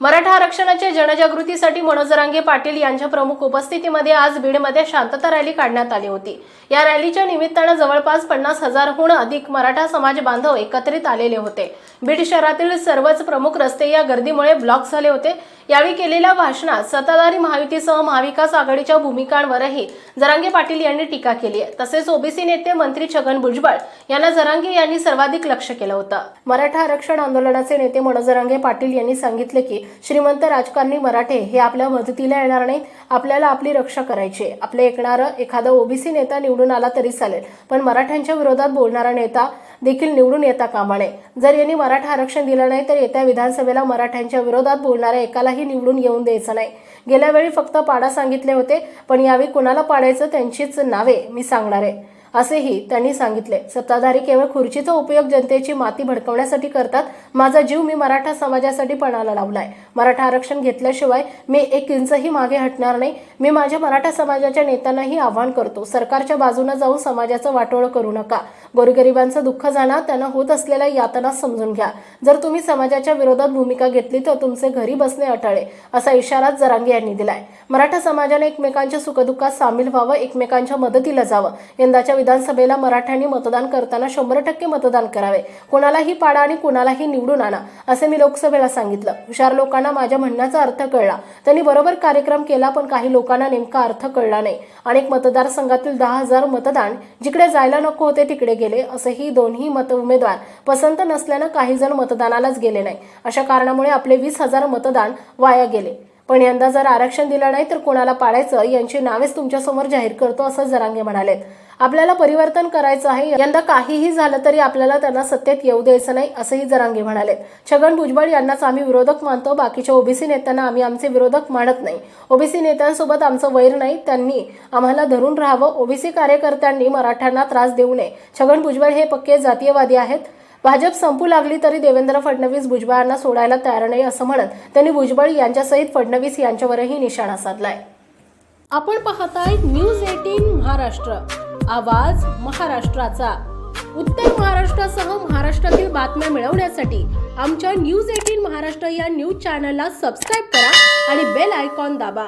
मराठा आरक्षणाच्या जनजागृतीसाठी मनोज रांगे पाटील यांच्या प्रमुख उपस्थितीमध्ये आज बीडमध्ये शांतता रॅली काढण्यात आली होती. या रॅलीच्या निमित्तानं जवळपास पन्नास हजारहून अधिक मराठा समाज बांधव एकत्रित आलेले होते. बीड शहरातील सर्वच प्रमुख रस्ते या गर्दीमुळे ब्लॉक झाले होते. यावेळी केलेल्या भाषणात सत्ताधारी महायुतीसह महाविकास आघाडीच्या भूमिकांवरही जरांगे पाटील यांनी टीका केली आहे. तसेच ओबीसी नेते मंत्री छगन भुजबळ यांना जरांगे यांनी सर्वाधिक लक्ष केलं होतं. मराठा आरक्षण आंदोलनाचे नेते मनोज जरांगे पाटील यांनी सांगितले की श्रीमंत राजकारणी मराठे हे आपल्या मदतीला येणार नाहीत आपल्याला आपली रक्षा करायची आहे. आपले ऐकणारं एखादा ओबीसी नेता निवडून आला तरी चालेल पण मराठ्यांच्या विरोधात बोलणारा नेता देखील निवडून येता कामा नये. जर यांनी मराठा आरक्षण दिलं नाही तर येत्या विधानसभेला मराठ्यांच्या विरोधात बोलणाऱ्या एकालाही निवडून येऊन द्यायचं नाही. गेल्या वेळी फक्त पाडा सांगितले होते पण यावेळी कुणाला पाडायचं त्यांचीच नावे मी सांगणार आहे. असेही त्यांनी सांगितले. सत्ताधारी केवळ खुर्चीचा उपयोग जनतेची माती भडकवण्यासाठी करतात. माझा जीव मी मराठा समाजासाठी पणाला लावलाय. मराठा आरक्षण घेतल्याशिवाय मी एक इंचही मागे हटणार नाही. मी माझ्या मराठा समाजाच्या नेत्यांनाही आवाहन करतो. सरकारच्या बाजूने जाऊन समाजाचं वाटोळं करू नका. गोरगरिबांचं दुःख जाणार त्यांना होत असलेल्या यातना समजून घ्या. जर तुम्ही समाजाच्या विरोधात भूमिका घेतली तर तुमचे घरी बसणे अटाळे असा इशारा जरांगे यांनी दिलाय. मराठा समाजाने एकमेकांच्या सुखदुःखात सामील व्हावं एकमेकांच्या मदतीला जावं यंदाच्या विधानसभेला मराठ्यांनी मतदान करताना शंभर टक्के मतदान करावे. कोणालाही पाडा आणि कोणालाही निवडून आणा असे मी लोकसभेला सांगितलं. हुशार लोकांना माझ्या म्हणण्याचा अर्थ कळला. त्यांनी बरोबर कार्यक्रम केला पण काही लोकांना नेमका अर्थ कळला नाही. अनेक मतदारसंघातील दहा हजार मतदान जिकडे जायला नको होते तिकडे गेले असेही दोन्ही मत उमेदवार पसंत नसल्यानं काही जण मतदानालाच गेले नाही. अशा कारणामुळे आपले वीस हजार मतदान वाया गेले. पण यंदा जर आरक्षण दिलं नाही तर कोणाला पाडायचं? यांची नावेच तुमच्यासमोर जाहीर करतो असं जरांगे म्हणाले आपल्याला परिवर्तन करायचं आहे. यंदा काहीही झालं तरी आपल्याला त्यांना सत्तेत येऊ द्यायचं नाही असंही जरांगे म्हणाले छगन भुजबळ यांनाच आम्ही विरोधक मानतो. बाकीच्या ओबीसी नेत्यांना आम्ही आमचे विरोधक मानत नाही. ओबीसी नेत्यांसोबत आमचं वैर नाही. त्यांनी आम्हाला धरून राहावं. ओबीसी कार्यकर्त्यांनी मराठ्यांना त्रास देऊ नये. छगन भुजबळ हे पक्के जातीयवादी आहेत. भाजप संपू लागली तरी देवेंद्र फडणवीस भुजबळांना सोडायला तयार नाही असं म्हणत त्यांनी भुजबळ यांच्यासहित फडणवीस यांच्यावरही निशाणा साधलाय. आपण पाहताय न्यूज एटीन महाराष्ट्र. आवाज महाराष्ट्राचा. उत्तर महाराष्ट्रासह महाराष्ट्रातील बातम्या मिळवण्यासाठी आमच्या न्यूज एटीन महाराष्ट्र या न्यूज चॅनलला सबस्क्राईब करा आणि बेल आयकॉन दाबा.